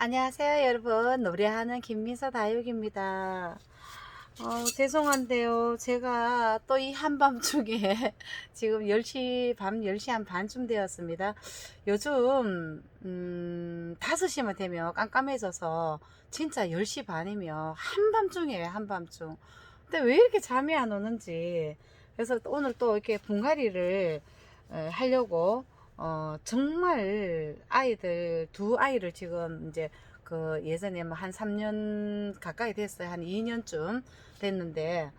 안녕하세요 여러분. 노래하는 김민서 다육입니다. 어, 죄송한데요. 제가 또 이 한밤중에 지금 10시 밤 10시 한 반쯤 되었습니다. 요즘 음, 5시만 되면 깜깜해져서 진짜 10시 반이면 한밤중이에요 한밤중. 근데 왜 이렇게 잠이 안 오는지. 그래서 또 오늘 또 이렇게 분갈이를 어, 하려고 어, 정말 아이들, 두 아이를 지금 이제 그 예전에 뭐한 3년 가까이 됐어요. 한 2년쯤 됐는데,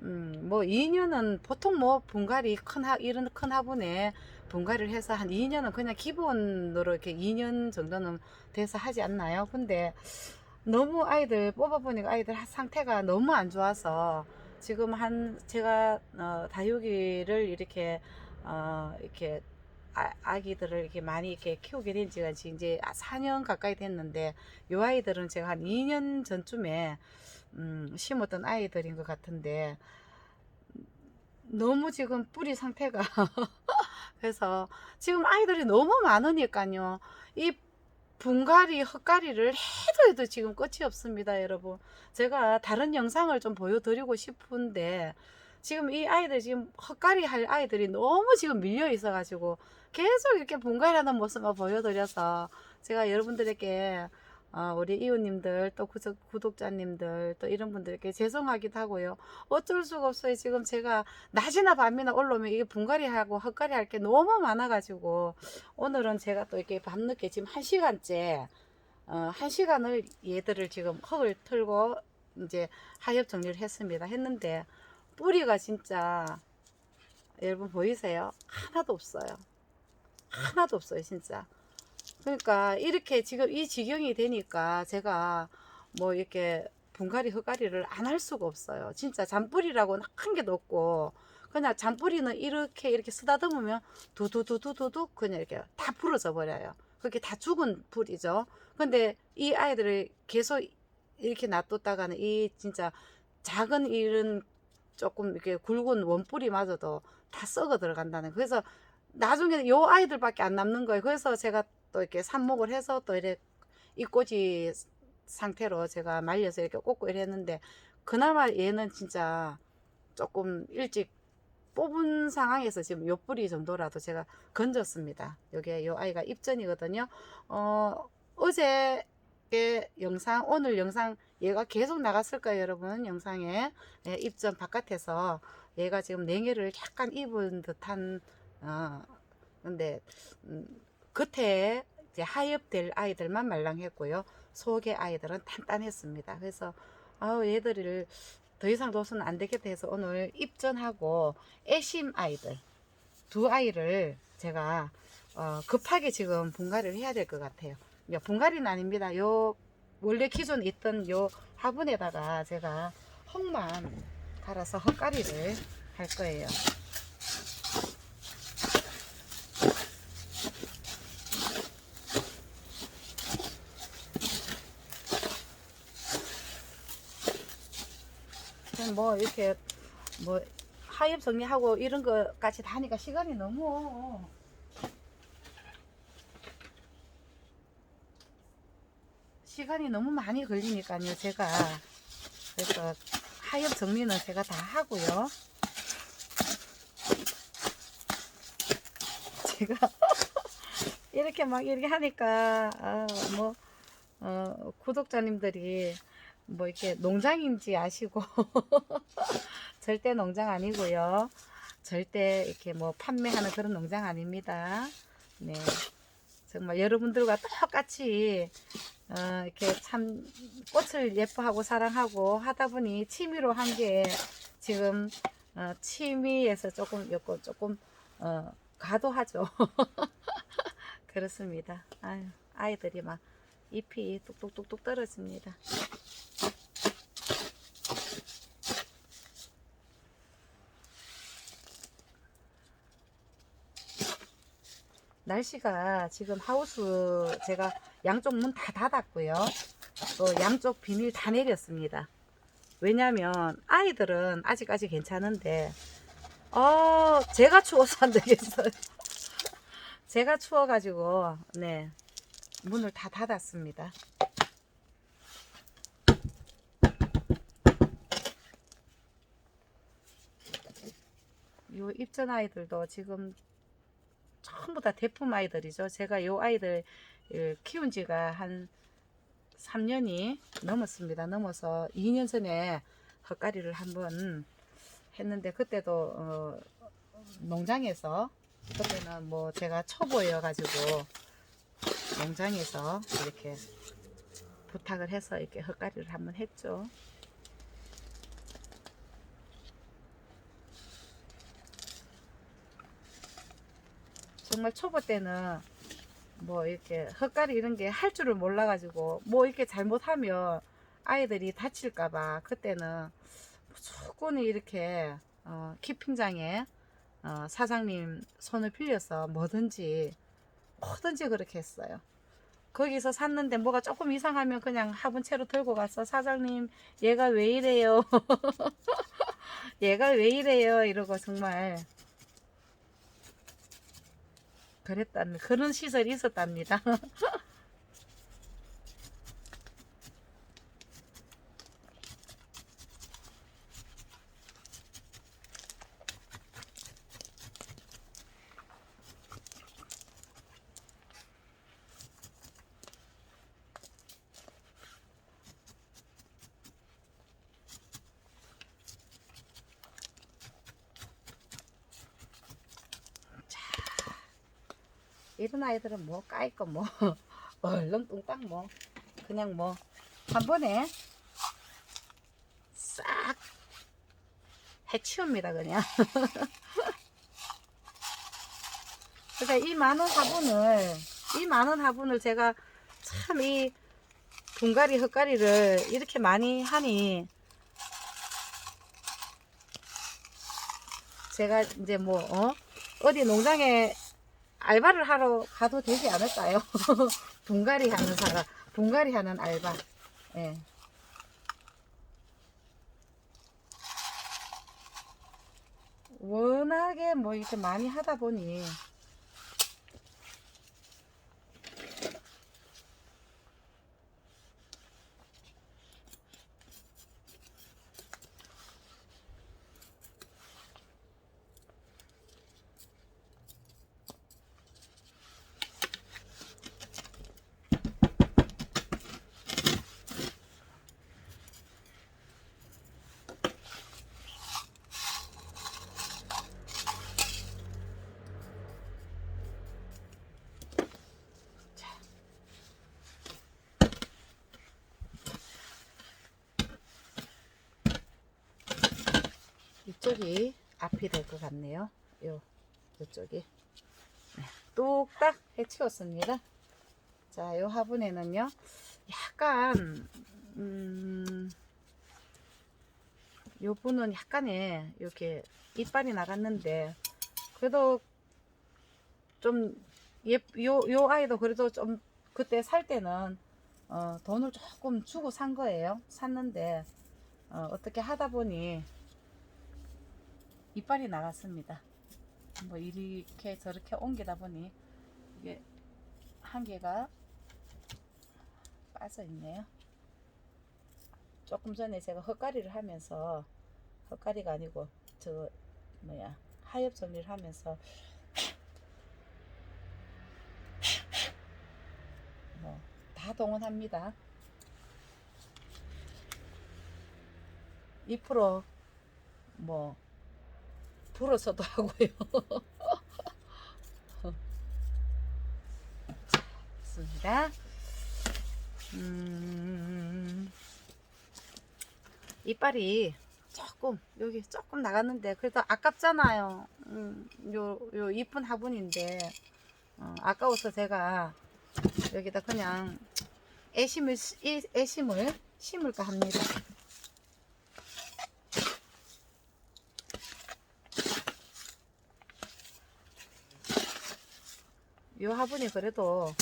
음, 뭐 2년은 보통 뭐 분갈이 큰 하, 이런 큰 화분에 분갈이를 해서 한 2년은 그냥 기본으로 이렇게 2년 정도는 돼서 하지 않나요? 근데 너무 아이들 뽑아보니까 아이들 상태가 너무 안 좋아서 지금 한 제가 어, 다육이를 이렇게 어, 이렇게 아, 아기들을 이렇게 많이 이렇게 키우게 된 지가 이제 4년 가까이 됐는데 요 아이들은 제가 한 2년 전쯤에 음, 심었던 아이들인 것 같은데 너무 지금 뿌리 상태가 그래서 지금 아이들이 너무 많으니까요. 이 분갈이 헛갈이를 해도 해도 지금 끝이 없습니다 여러분. 제가 다른 영상을 좀 보여드리고 싶은데 지금 이 아이들 지금 헛갈이 할 아이들이 너무 지금 밀려 있어 가지고 계속 이렇게 분갈이하는 모습을 보여드려서 제가 여러분들에게 어, 우리 이웃님들 또 구독, 구독 자님들 또 이런 분들께 죄송하기도 하고요 어쩔 수가 없어요 지금 제가 낮이나 밤이나 올라오면 이게 분갈이하고 헛갈이 할 게 너무 많아 가지고 오늘은 제가 또 이렇게 밤늦게 지금 한 시간째 어, 한 시간을 얘들을 지금 흙을 틀고 이제 하엽 정리를 했습니다 했는데 뿌리가 진짜 여러분 보이세요? 하나도 없어요. 하나도 없어요, 진짜. 그러니까 이렇게 지금 이 지경이 되니까 제가 뭐 이렇게 분갈이 흙갈이를 안 할 수가 없어요. 진짜 잔뿌리라고는 한 개도 없고 그냥 잔뿌리는 이렇게 이렇게 쓰다듬으면 두두두두두두 그냥 이렇게 다 부러져 버려요. 그게 다 죽은 뿌리죠. 근데 이 아이들을 계속 이렇게 놔뒀다가는 이 진짜 작은 이런 조금 이렇게 굵은 원뿌리마저도 다 썩어 들어간다는. 그래서 나중에는 요 아이들밖에 안 남는 거예요. 그래서 제가 또 이렇게 삽목을 해서 또 이렇게 이꼬지 상태로 제가 말려서 이렇게 꽂고 이랬는데 그나마 얘는 진짜 조금 일찍 뽑은 상황에서 지금 요 뿌리 정도라도 제가 건졌습니다. 요게 요 아이가 입전이거든요. 어, 어제 영상 오늘 영상 얘가 계속 나갔을 거예요 여러분 영상에 예, 입전 바깥에서 얘가 지금 냉해를 약간 입은 듯한 어 근데 음, 겉에 이제 하엽될 아이들만 말랑했고요 속의 아이들은 단단했습니다 그래서 아우 얘들을 더 이상 둬서는 안 되겠다 해서 오늘 입전하고 애심 아이들 두 아이를 제가 어, 급하게 지금 분갈이를 해야 될 것 같아요 야, 분갈이는 아닙니다. 요 원래 기존 있던 요 화분에다가 제가 흙만 갈아서 흙갈이를 할 거예요. 그냥 뭐 이렇게 뭐 하엽 정리하고 이런 거까지 다 하니까 시간이 너무 시간이 너무 많이 걸리니까요 제가. 그래서 하엽 정리는 제가 다 하고요. 제가 이렇게 막 이렇게 하니까 아, 뭐 어, 구독자님들이 뭐 이렇게 농장인지 아시고 절대 농장 아니고요 절대 이렇게 뭐 판매하는 그런 농장 아닙니다 네 정말 여러분들과 똑같이 어, 이렇게 참 꽃을 예뻐하고 사랑하고 하다 보니 취미로 한 게 지금 어, 취미에서 조금 요거 조금 어, 과도하죠. 그렇습니다. 아유, 아이들이 막 잎이 뚝뚝뚝뚝 떨어집니다. 날씨가 지금 하우스 제가 양쪽 문 다 닫았고요. 또 양쪽 비닐 다 내렸습니다. 왜냐면 아이들은 아직까지 괜찮은데 어 제가 추워서 안 되겠어요. 제가 추워가지고 네 문을 다 닫았습니다. 요 입전 아이들도 지금 전부 다 대품 아이들이죠. 제가 요 아이들 을 키운 지가 한 3년이 넘었습니다. 넘어서 2년 전에 헛가리를 한번 했는데 그때도 어, 농장에서 그때는 뭐 제가 초보여 가지고 농장에서 이렇게 부탁을 해서 이렇게 헛가리를 한번 했죠. 정말 초보 때는 뭐 이렇게 헛가리 이런 게 할 줄을 몰라가지고 뭐 이렇게 잘못하면 아이들이 다칠까봐 그때는 무조건 이렇게 어, 키핑장에 어, 사장님 손을 빌려서 뭐든지 뭐든지 그렇게 했어요. 거기서 샀는데 뭐가 조금 이상하면 그냥 화분 채로 들고 가서 사장님 얘가 왜 이래요? 얘가 왜 이래요? 이러고 정말 그랬다는 그런 시설이 있었답니다. 이런 아이들은 뭐 까이거 뭐 얼렁뚱땅 뭐 그냥 뭐 한 번에 싹 해치웁니다 그냥 그러니까 이 많은 화분을 이 많은 화분을 제가 참 이 분갈이 흙가리를 이렇게 많이 하니 제가 이제 뭐 어? 어디 농장에 알바를 하러 가도 되지 않을까요? 분갈이 하는 사람, 분갈이 하는 알바. 예. 워낙에 뭐 이렇게 많이 하다 보니 이쪽이 앞이 될 것 같네요. 요, 요쪽이. 네, 뚝딱 해치웠습니다. 자, 요 화분에는요, 약간, 음, 요 분은 약간의 이렇게 이빨이 나갔는데, 그래도 좀, 예, 요, 요 아이도 그래도 좀, 그때 살 때는, 어, 돈을 조금 주고 산 거예요. 샀는데, 어, 어떻게 하다 보니, 이빨이 나갔습니다. 뭐 이렇게 저렇게 옮기다 보니 이게 한 개가 빠져 있네요. 조금 전에 제가 헛가리를 하면서 헛가리가 아니고 저 뭐야 하엽 정리를 하면서 뭐 다 동원합니다. 2%뭐 불어서도 하고요. 좋습니다. 음, 이빨이 조금 여기 조금 나갔는데 그래도 아깝잖아요. 음, 요, 요 이쁜 화분인데 어, 아까워서 제가 여기다 그냥 애심을 애심을 심을까 합니다. 요 화분이 그래도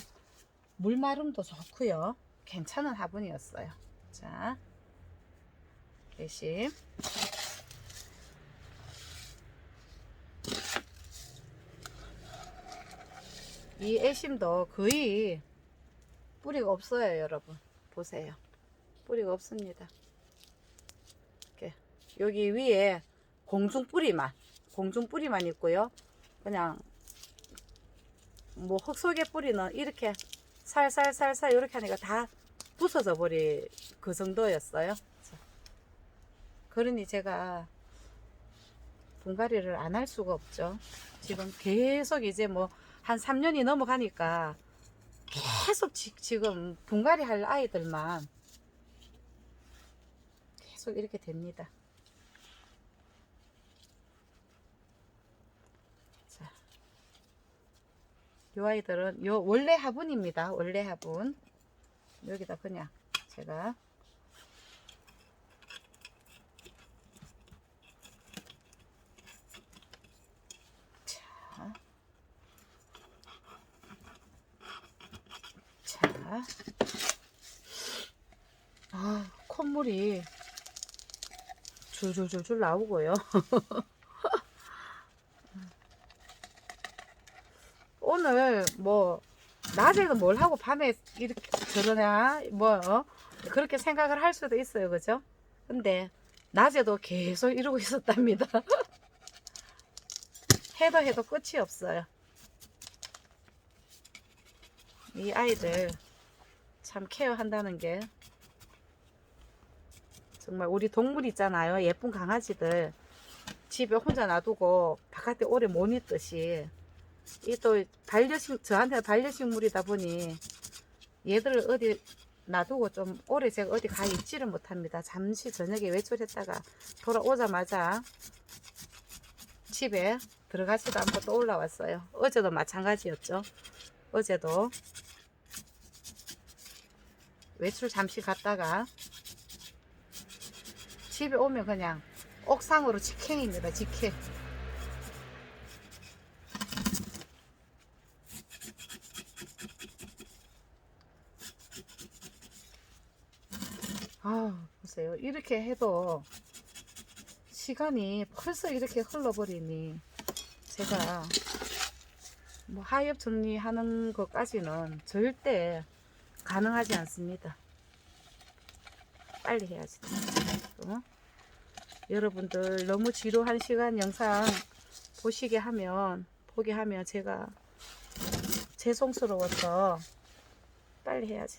물마름도 좋고요. 괜찮은 화분이었어요. 자, 애심. 이 애심도 거의 뿌리가 없어요, 여러분. 보세요. 뿌리가 없습니다. 이렇게 여기 위에 공중 뿌리만, 공중 뿌리만 있고요. 그냥 뭐흙 속의 뿌리는 이렇게 살살살살 이렇게 하니까 다 부서져 버리 그 정도였어요. 자, 그러니 제가 분갈이를 안 할 수가 없죠. 지금 계속 이제 뭐 한 3년이 넘어가니까 계속 지, 지금 분갈이 할 아이들만 계속 이렇게 됩니다. 요 아이들은 요 원래 화분입니다. 원래 화분. 여기다 그냥 제가 자, 자, 아 콧물이 줄줄줄줄 나오고요. 오늘 뭐 낮에도 뭘 하고 밤에 이렇게 저러냐 뭐 어? 그렇게 생각을 할 수도 있어요. 그죠? 근데 낮에도 계속 이러고 있었답니다. 해도 해도 끝이 없어요. 이 아이들 참 케어한다는 게 정말 우리 동물 있잖아요. 예쁜 강아지들 집에 혼자 놔두고 바깥에 오래 못 있듯이 이 또 반려식 저한테는 반려식물이다 보니 얘들을 어디 놔두고 좀 오래 제가 어디 가 있지를 못합니다. 잠시 저녁에 외출했다가 돌아오자마자 집에 들어가지도 않고 또 올라왔어요. 어제도 마찬가지였죠. 어제도 외출 잠시 갔다가 집에 오면 그냥 옥상으로 직행입니다. 직행. 아, 보세요. 이렇게 해도 시간이 벌써 이렇게 흘러버리니 제가 뭐 하엽 정리하는 것까지는 절대 가능하지 않습니다. 빨리 해야지. 또. 여러분들 너무 지루한 시간 영상 보시게 하면 보게 하면 제가 죄송스러워서 빨리 해야지.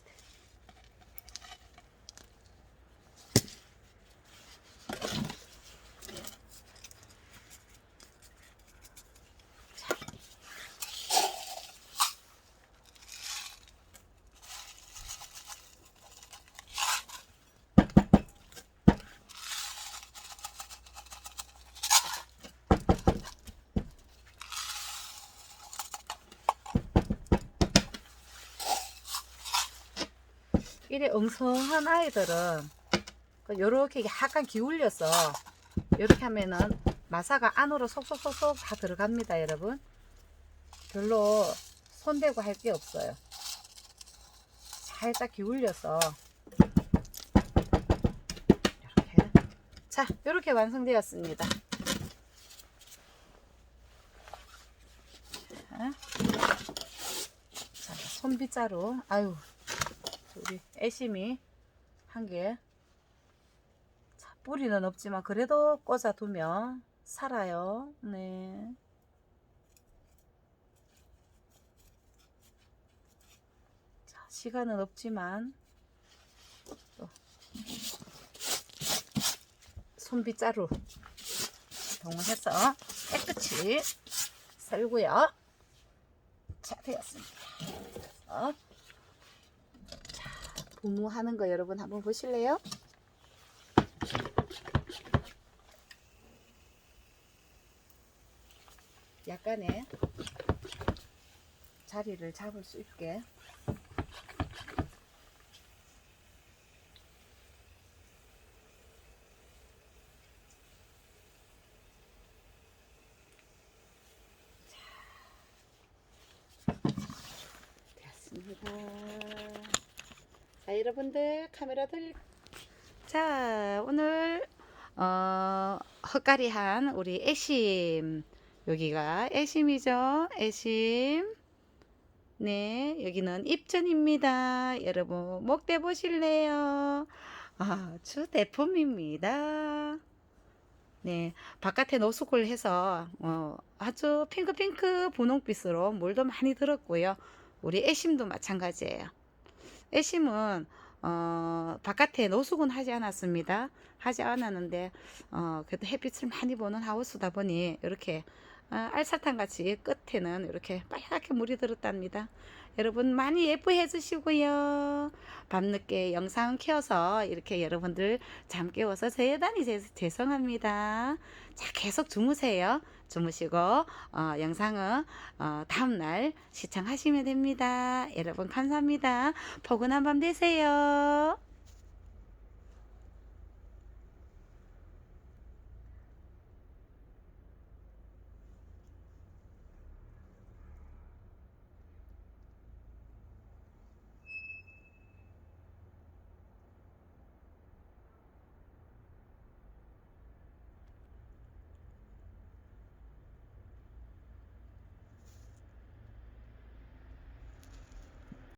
이래 엉성한 아이들은 요렇게 약간 기울여서 이렇게 하면은 마사가 안으로 속속속속 다 들어갑니다 여러분. 별로 손대고 할 게 없어요. 살짝 기울여서 이렇게. 자 이렇게 완성되었습니다. 자, 자 손빗자루. 아유 우리 애심이 한 개. 자, 뿌리는 없지만 그래도 꽂아 두면 살아요. 네. 자, 시간은 없지만 또 손빗자루 동원해서 깨끗이 썰고요. 자, 되었습니다. 어. 부무하는 거 여러분 한번 보실래요? 약간의 자리를 잡을 수 있게 되었습니다. 자, 여러분들 카메라 들. 자, 오늘 어, 헛가리한 우리 애심 여기가 애심이죠. 애심. 네, 여기는 입전입니다. 여러분, 목대 보실래요? 아 주 대품입니다. 네, 바깥에 노숙을 해서 어, 아주 핑크핑크 분홍빛으로 물도 많이 들었고요. 우리 애심도 마찬가지예요. 애심은 어, 바깥에 노숙은 하지 않았습니다. 하지 않았는데 어, 그래도 햇빛을 많이 보는 하우스다 보니 이렇게 어, 알사탕 같이 끝에는 이렇게 빨갛게 물이 들었답니다. 여러분 많이 예뻐해 주시고요. 밤늦게 영상 켜서 이렇게 여러분들 잠 깨워서 대단히 제- 죄송합니다. 자 계속 주무세요. 주무시고 어, 영상은 어, 다음날 시청하시면 됩니다. 여러분 감사합니다. 포근한 밤 되세요.